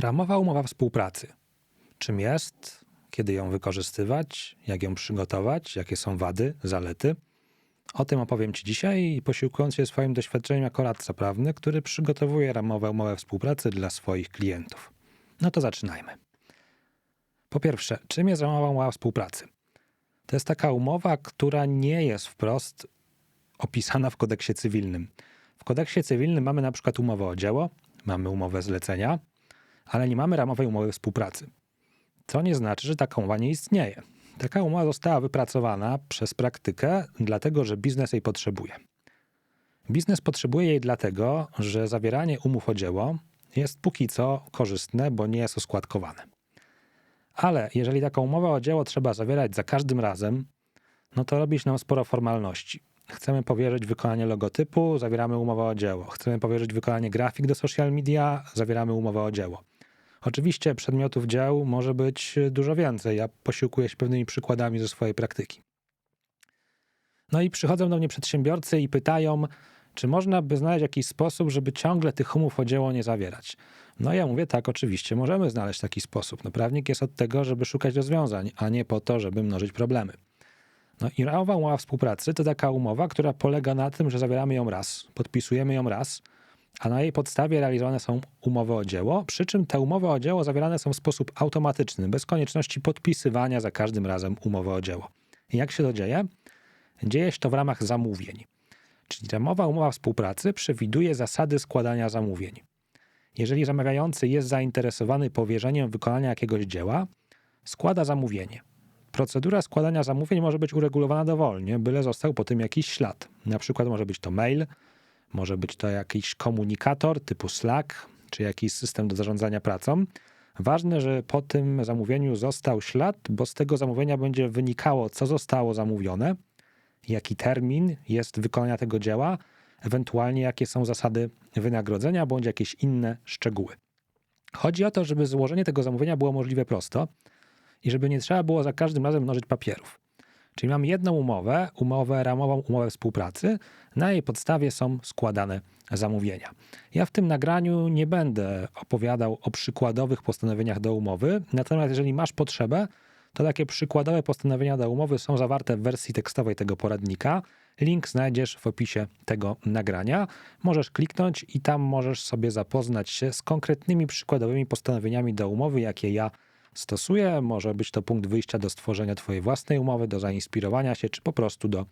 Ramowa umowa współpracy. Czym jest, kiedy ją wykorzystywać, jak ją przygotować, jakie są wady, zalety. O tym opowiem Ci dzisiaj posiłkując się swoim doświadczeniem jako radca prawny, który przygotowuje ramową umowę współpracy dla swoich klientów. No to zaczynajmy. Po pierwsze, czym jest ramowa umowa współpracy? To jest taka umowa, która nie jest wprost opisana w kodeksie cywilnym. W kodeksie cywilnym mamy na przykład umowę o dzieło, mamy umowę zlecenia, ale nie mamy ramowej umowy współpracy. To nie znaczy, że taka umowa nie istnieje. Taka umowa została wypracowana przez praktykę, dlatego że biznes jej potrzebuje. Biznes potrzebuje jej dlatego, że zawieranie umów o dzieło jest póki co korzystne, bo nie jest oskładkowane. Ale jeżeli taką umowę o dzieło trzeba zawierać za każdym razem, no to robić nam sporo formalności. Chcemy powierzyć wykonanie logotypu, zawieramy umowę o dzieło. Chcemy powierzyć wykonanie grafik do social media, zawieramy umowę o dzieło. Oczywiście przedmiotów dzieł może być dużo więcej. Ja posiłkuję się pewnymi przykładami ze swojej praktyki. No i przychodzą do mnie przedsiębiorcy i pytają, czy można by znaleźć jakiś sposób, żeby ciągle tych umów o dzieło nie zawierać. No ja mówię, tak, oczywiście, możemy znaleźć taki sposób. No prawnik jest od tego, żeby szukać rozwiązań, a nie po to, żeby mnożyć problemy. No i ramowa umowa współpracy to taka umowa, która polega na tym, że zawieramy ją raz, podpisujemy ją raz, a na jej podstawie realizowane są umowy o dzieło, przy czym te umowy o dzieło zawierane są w sposób automatyczny, bez konieczności podpisywania za każdym razem umowy o dzieło. I jak się to dzieje? Dzieje się to w ramach zamówień. Czyli ramowa umowa współpracy przewiduje zasady składania zamówień. Jeżeli zamawiający jest zainteresowany powierzeniem wykonania jakiegoś dzieła, składa zamówienie. Procedura składania zamówień może być uregulowana dowolnie, byle został po tym jakiś ślad. Na przykład może być to mail, może być to jakiś komunikator typu Slack, czy jakiś system do zarządzania pracą. Ważne, że po tym zamówieniu został ślad, bo z tego zamówienia będzie wynikało, co zostało zamówione, jaki termin jest wykonania tego dzieła, ewentualnie jakie są zasady wynagrodzenia bądź jakieś inne szczegóły. Chodzi o to, żeby złożenie tego zamówienia było możliwe prosto i żeby nie trzeba było za każdym razem mnożyć papierów. Czyli mamy jedną umowę, umowę ramową, umowę współpracy. Na jej podstawie są składane zamówienia. Ja w tym nagraniu nie będę opowiadał o przykładowych postanowieniach do umowy, natomiast jeżeli masz potrzebę, to takie przykładowe postanowienia do umowy są zawarte w wersji tekstowej tego poradnika. Link znajdziesz w opisie tego nagrania. Możesz kliknąć i tam możesz sobie zapoznać się z konkretnymi przykładowymi postanowieniami do umowy, jakie ja stosuje. Może być to punkt wyjścia do stworzenia Twojej własnej umowy, do zainspirowania się, czy po prostu do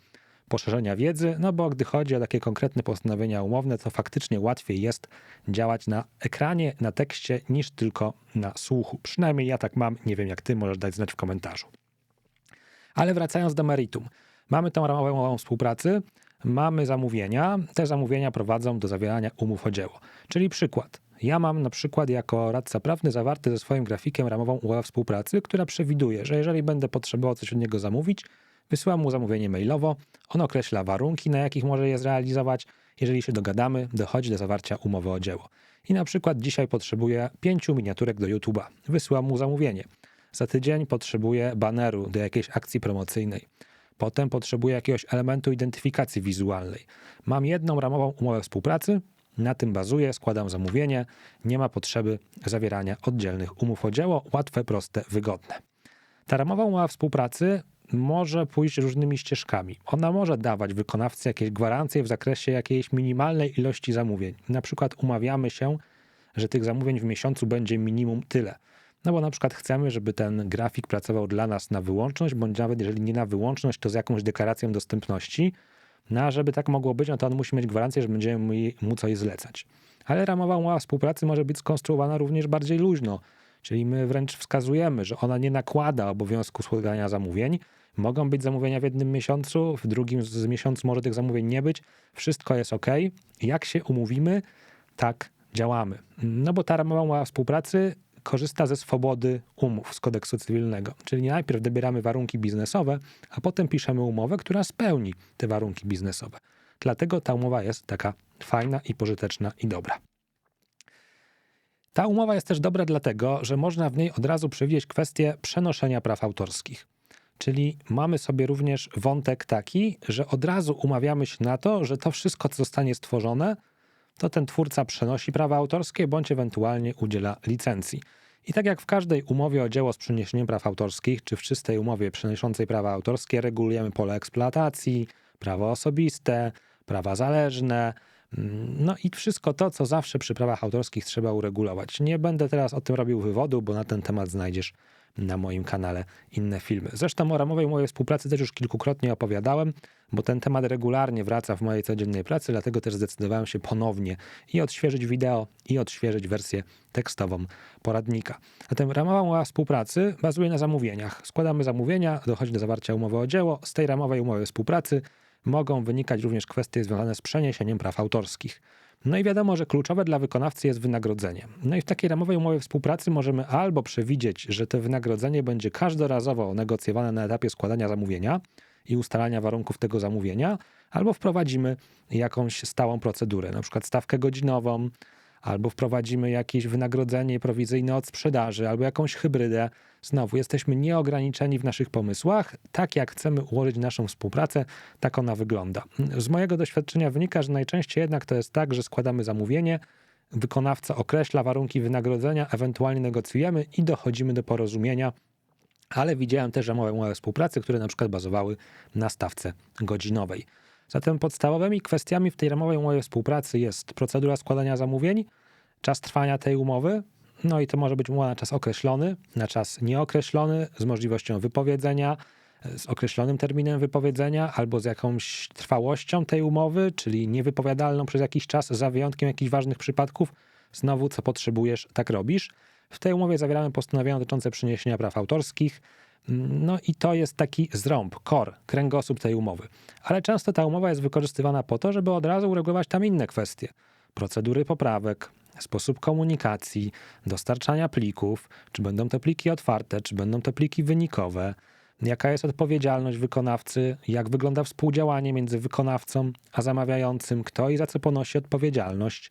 poszerzenia wiedzy, no bo gdy chodzi o takie konkretne postanowienia umowne, to faktycznie łatwiej jest działać na ekranie, na tekście, niż tylko na słuchu. Przynajmniej ja tak mam, nie wiem jak Ty, możesz dać znać w komentarzu. Ale wracając do meritum. Mamy tą ramową umowę współpracy, mamy zamówienia. Te zamówienia prowadzą do zawierania umów o dzieło. Czyli przykład. Ja mam na przykład jako radca prawny zawarty ze swoim grafikiem ramową umowę współpracy, która przewiduje, że jeżeli będę potrzebował coś od niego zamówić, wysyłam mu zamówienie mailowo, on określa warunki, na jakich może je zrealizować. Jeżeli się dogadamy, dochodzi do zawarcia umowy o dzieło. I na przykład dzisiaj potrzebuję pięciu miniaturek do YouTube'a. Wysyłam mu zamówienie. Za tydzień potrzebuję baneru do jakiejś akcji promocyjnej. Potem potrzebuję jakiegoś elementu identyfikacji wizualnej. Mam jedną ramową umowę współpracy, na tym bazuję, składam zamówienie, nie ma potrzeby zawierania oddzielnych umów o dzieło, łatwe, proste, wygodne. Ta ramowa umowa współpracy może pójść różnymi ścieżkami. Ona może dawać wykonawcy jakieś gwarancje w zakresie jakiejś minimalnej ilości zamówień. Na przykład umawiamy się, że tych zamówień w miesiącu będzie minimum tyle. No bo na przykład chcemy, żeby ten grafik pracował dla nas na wyłączność, bądź nawet jeżeli nie na wyłączność, to z jakąś deklaracją dostępności, no a żeby tak mogło być, no to on musi mieć gwarancję, że będziemy mu coś zlecać. Ale ramowa umowa współpracy może być skonstruowana również bardziej luźno, czyli my wręcz wskazujemy, że ona nie nakłada obowiązku składania zamówień. Mogą być zamówienia w jednym miesiącu, w drugim z miesiącu może tych zamówień nie być. Wszystko jest ok. Jak się umówimy, tak działamy. No bo ta ramowa umowa współpracy korzysta ze swobody umów z kodeksu cywilnego. Czyli najpierw dobieramy warunki biznesowe, a potem piszemy umowę, która spełni te warunki biznesowe. Dlatego ta umowa jest taka fajna i pożyteczna i dobra. Ta umowa jest też dobra dlatego, że można w niej od razu przewidzieć kwestię przenoszenia praw autorskich. Czyli mamy sobie również wątek taki, że od razu umawiamy się na to, że to wszystko, co zostanie stworzone, to ten twórca przenosi prawa autorskie bądź ewentualnie udziela licencji. I tak jak w każdej umowie o dzieło z przeniesieniem praw autorskich, czy w czystej umowie przenoszącej prawa autorskie, regulujemy pole eksploatacji, prawo osobiste, prawa zależne, mm, no i wszystko to, co zawsze przy prawach autorskich trzeba uregulować. Nie będę teraz o tym robił wywodu, bo na ten temat znajdziesz na moim kanale inne filmy. Zresztą o ramowej umowie współpracy też już kilkukrotnie opowiadałem, bo ten temat regularnie wraca w mojej codziennej pracy, dlatego też zdecydowałem się ponownie i odświeżyć wideo, i odświeżyć wersję tekstową poradnika. Zatem ramowa umowa współpracy bazuje na zamówieniach. Składamy zamówienia, dochodzi do zawarcia umowy o dzieło. Z tej ramowej umowy współpracy mogą wynikać również kwestie związane z przeniesieniem praw autorskich. No i wiadomo, że kluczowe dla wykonawcy jest wynagrodzenie. No i w takiej ramowej umowie współpracy możemy albo przewidzieć, że to wynagrodzenie będzie każdorazowo negocjowane na etapie składania zamówienia i ustalania warunków tego zamówienia, albo wprowadzimy jakąś stałą procedurę, na przykład stawkę godzinową, albo wprowadzimy jakieś wynagrodzenie prowizyjne od sprzedaży, albo jakąś hybrydę. Znowu, jesteśmy nieograniczeni w naszych pomysłach. Tak jak chcemy ułożyć naszą współpracę, tak ona wygląda. Z mojego doświadczenia wynika, że najczęściej jednak to jest tak, że składamy zamówienie, wykonawca określa warunki wynagrodzenia, ewentualnie negocjujemy i dochodzimy do porozumienia. Ale widziałem też ramowe umowy współpracy, które na przykład bazowały na stawce godzinowej. Zatem podstawowymi kwestiami w tej ramowej umowie współpracy jest procedura składania zamówień, czas trwania tej umowy, no i to może być umowa na czas określony, na czas nieokreślony, z możliwością wypowiedzenia, z określonym terminem wypowiedzenia albo z jakąś trwałością tej umowy, czyli niewypowiadalną przez jakiś czas, za wyjątkiem jakichś ważnych przypadków. Znowu, co potrzebujesz, tak robisz. W tej umowie zawieramy postanowienia dotyczące przeniesienia praw autorskich. No i to jest taki zrąb, kor, kręgosłup tej umowy. Ale często ta umowa jest wykorzystywana po to, żeby od razu uregulować tam inne kwestie. Procedury poprawek, sposób komunikacji, dostarczania plików, czy będą te pliki otwarte, czy będą to pliki wynikowe, jaka jest odpowiedzialność wykonawcy, jak wygląda współdziałanie między wykonawcą a zamawiającym, kto i za co ponosi odpowiedzialność.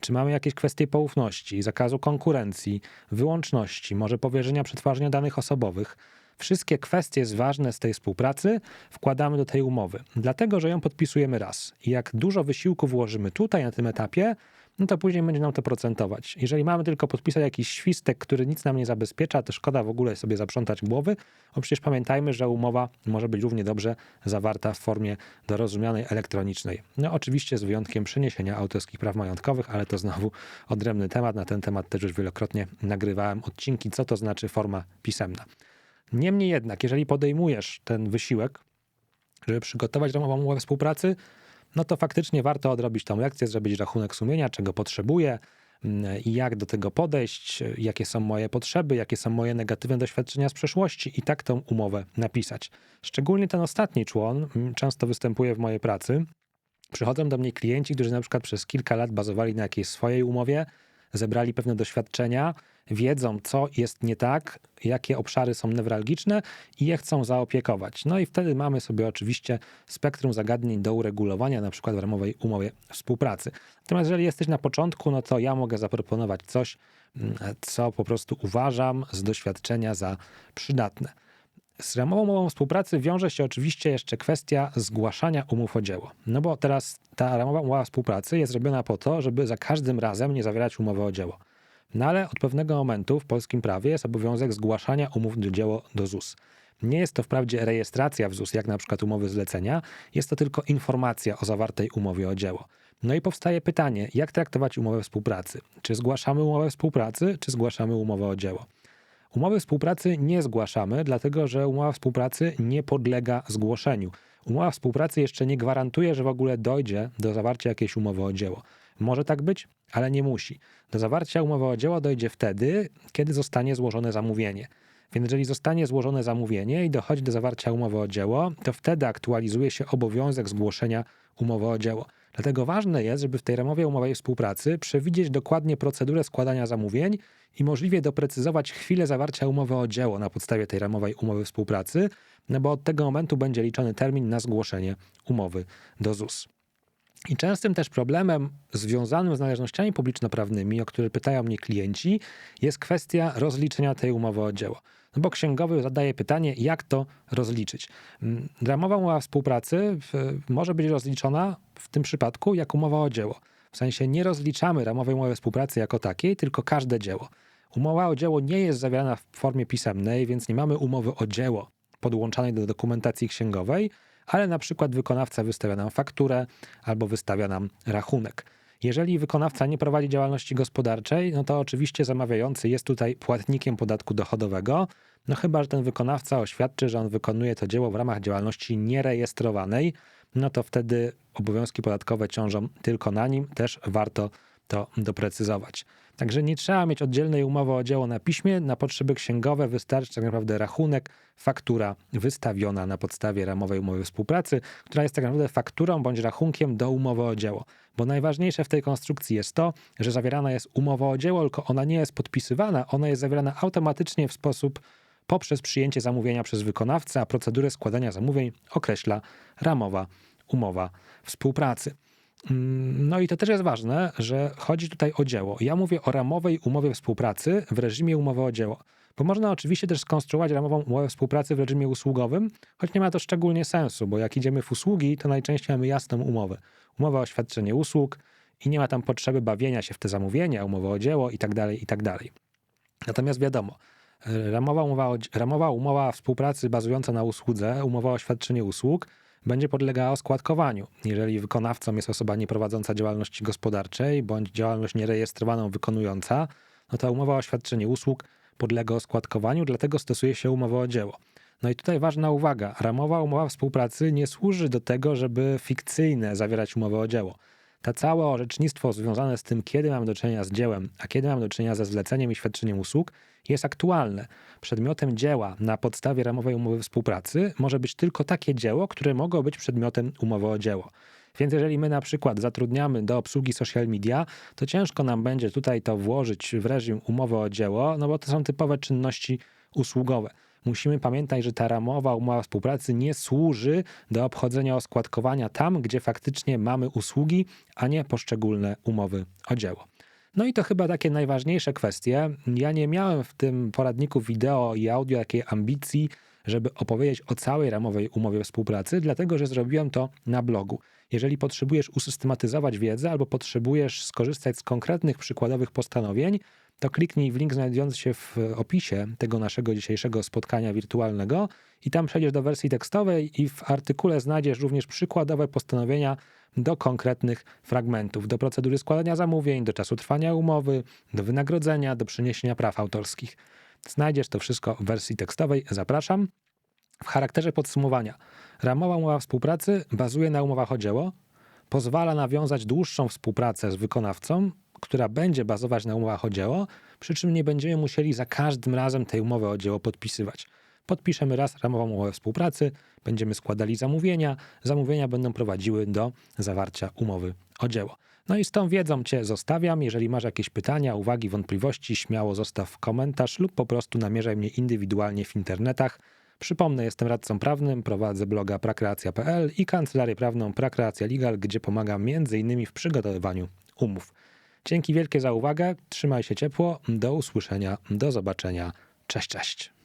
Czy mamy jakieś kwestie poufności, zakazu konkurencji, wyłączności, może powierzenia przetwarzania danych osobowych? Wszystkie kwestie ważne z tej współpracy wkładamy do tej umowy, dlatego że ją podpisujemy raz. I jak dużo wysiłku włożymy tutaj na tym etapie, no to później będzie nam to procentować. Jeżeli mamy tylko podpisać jakiś świstek, który nic nam nie zabezpiecza, to szkoda w ogóle sobie zaprzątać głowy, bo przecież pamiętajmy, że umowa może być równie dobrze zawarta w formie dorozumianej elektronicznej. No oczywiście z wyjątkiem przeniesienia autorskich praw majątkowych, ale to znowu odrębny temat. Na ten temat też już wielokrotnie nagrywałem odcinki, co to znaczy forma pisemna. Niemniej jednak, jeżeli podejmujesz ten wysiłek, żeby przygotować ramową umowę współpracy, no to faktycznie warto odrobić tą lekcję, zrobić rachunek sumienia, czego potrzebuję mm, i jak do tego podejść, jakie są moje potrzeby, jakie są moje negatywne doświadczenia z przeszłości i tak tą umowę napisać. Szczególnie ten ostatni człon mm, często występuje w mojej pracy. Przychodzą do mnie klienci, którzy na przykład przez kilka lat bazowali na jakiejś swojej umowie, zebrali pewne doświadczenia, wiedzą, co jest nie tak, jakie obszary są newralgiczne i je chcą zaopiekować. No i wtedy mamy sobie oczywiście spektrum zagadnień do uregulowania, na przykład w ramowej umowie współpracy. Natomiast jeżeli jesteś na początku, no to ja mogę zaproponować coś, mm, co po prostu uważam z doświadczenia za przydatne. Z ramową umową współpracy wiąże się oczywiście jeszcze kwestia zgłaszania umów o dzieło. No bo teraz ta ramowa umowa współpracy jest robiona po to, żeby za każdym razem nie zawierać umowy o dzieło. No ale od pewnego momentu w polskim prawie jest obowiązek zgłaszania umów do dzieło do ZUS. Nie jest to wprawdzie rejestracja w ZUS, jak na przykład umowy zlecenia, jest to tylko informacja o zawartej umowie o dzieło. No i powstaje pytanie, jak traktować umowę współpracy? Czy zgłaszamy umowę współpracy, czy zgłaszamy umowę o dzieło? Umowy współpracy nie zgłaszamy, dlatego że umowa współpracy nie podlega zgłoszeniu. Umowa współpracy jeszcze nie gwarantuje, że w ogóle dojdzie do zawarcia jakiejś umowy o dzieło. Może tak być, ale nie musi. Do zawarcia umowy o dzieło dojdzie wtedy, kiedy zostanie złożone zamówienie. Więc jeżeli zostanie złożone zamówienie i dochodzi do zawarcia umowy o dzieło, to wtedy aktualizuje się obowiązek zgłoszenia umowy o dzieło. Dlatego ważne jest, żeby w tej ramowej umowie współpracy przewidzieć dokładnie procedurę składania zamówień i możliwie doprecyzować chwilę zawarcia umowy o dzieło na podstawie tej ramowej umowy współpracy, no bo od tego momentu będzie liczony termin na zgłoszenie umowy do ZUS. I częstym też problemem związanym z należnościami publiczno-prawnymi, o które pytają mnie klienci, jest kwestia rozliczenia tej umowy o dzieło. No bo księgowy zadaje pytanie, jak to rozliczyć. Mm, ramowa umowa współpracy może być rozliczona w tym przypadku jak umowa o dzieło. W sensie nie rozliczamy ramowej umowy współpracy jako takiej, tylko każde dzieło. Umowa o dzieło nie jest zawierana w formie pisemnej, więc nie mamy umowy o dzieło podłączanej do dokumentacji księgowej, ale na przykład wykonawca wystawia nam fakturę albo wystawia nam rachunek. Jeżeli wykonawca nie prowadzi działalności gospodarczej, no to oczywiście zamawiający jest tutaj płatnikiem podatku dochodowego, no chyba, że ten wykonawca oświadczy, że on wykonuje to dzieło w ramach działalności nierejestrowanej, no to wtedy obowiązki podatkowe ciążą tylko na nim, też warto to doprecyzować. Także nie trzeba mieć oddzielnej umowy o dzieło na piśmie. Na potrzeby księgowe wystarczy tak naprawdę rachunek, faktura wystawiona na podstawie ramowej umowy współpracy, która jest tak naprawdę fakturą bądź rachunkiem do umowy o dzieło. Bo najważniejsze w tej konstrukcji jest to, że zawierana jest umowa o dzieło, tylko ona nie jest podpisywana, ona jest zawierana automatycznie w sposób poprzez przyjęcie zamówienia przez wykonawcę, a procedurę składania zamówień określa ramowa umowa współpracy. No i to też jest ważne, że chodzi tutaj o dzieło. Ja mówię o ramowej umowie współpracy w reżimie umowy o dzieło. Bo można oczywiście też skonstruować ramową umowę współpracy w reżimie usługowym, choć nie ma to szczególnie sensu, bo jak idziemy w usługi, to najczęściej mamy jasną umowę. Umowę o świadczenie usług i nie ma tam potrzeby bawienia się w te zamówienia, umowę o dzieło i tak dalej, i tak. Natomiast wiadomo, ramowa umowa, ramowa umowa współpracy bazująca na usłudze, umowa o świadczenie usług – będzie podlegała składkowaniu. Jeżeli wykonawcą jest osoba nieprowadząca działalności gospodarczej bądź działalność nierejestrowaną wykonująca, no to umowa o świadczenie usług podlega oskładkowaniu, dlatego stosuje się umowę o dzieło. No i tutaj ważna uwaga. Ramowa umowa współpracy nie służy do tego, żeby fikcyjne zawierać umowę o dzieło. Ta całe orzecznictwo związane z tym, kiedy mamy do czynienia z dziełem, a kiedy mamy do czynienia ze zleceniem i świadczeniem usług, jest aktualne. Przedmiotem dzieła na podstawie ramowej umowy współpracy może być tylko takie dzieło, które mogą być przedmiotem umowy o dzieło. Więc jeżeli my na przykład zatrudniamy do obsługi social media, to ciężko nam będzie tutaj to włożyć w reżim umowy o dzieło, no bo to są typowe czynności usługowe. Musimy pamiętać, że ta ramowa umowa współpracy nie służy do obchodzenia oskładkowania tam, gdzie faktycznie mamy usługi, a nie poszczególne umowy o dzieło. No i to chyba takie najważniejsze kwestie. Ja nie miałem w tym poradniku wideo i audio jakiej ambicji, żeby opowiedzieć o całej ramowej umowie współpracy, dlatego że zrobiłem to na blogu. Jeżeli potrzebujesz usystematyzować wiedzę albo potrzebujesz skorzystać z konkretnych przykładowych postanowień, to kliknij w link znajdujący się w opisie tego naszego dzisiejszego spotkania wirtualnego i tam przejdziesz do wersji tekstowej i w artykule znajdziesz również przykładowe postanowienia do konkretnych fragmentów, do procedury składania zamówień, do czasu trwania umowy, do wynagrodzenia, do przeniesienia praw autorskich. Znajdziesz to wszystko w wersji tekstowej. Zapraszam. W charakterze podsumowania. Ramowa umowa współpracy bazuje na umowach o dzieło, pozwala nawiązać dłuższą współpracę z wykonawcą, która będzie bazować na umowach o dzieło, przy czym nie będziemy musieli za każdym razem tej umowy o dzieło podpisywać. Podpiszemy raz ramową umowę współpracy, będziemy składali zamówienia, zamówienia będą prowadziły do zawarcia umowy o dzieło. No i z tą wiedzą Cię zostawiam. Jeżeli masz jakieś pytania, uwagi, wątpliwości, śmiało zostaw komentarz lub po prostu namierzaj mnie indywidualnie w internetach. Przypomnę, jestem radcą prawnym, prowadzę bloga prakreacja.pl i kancelarię prawną Prakreacja Legal, gdzie pomagam m.in. w przygotowywaniu umów. Dzięki wielkie za uwagę, trzymaj się ciepło, do usłyszenia, do zobaczenia, cześć, cześć.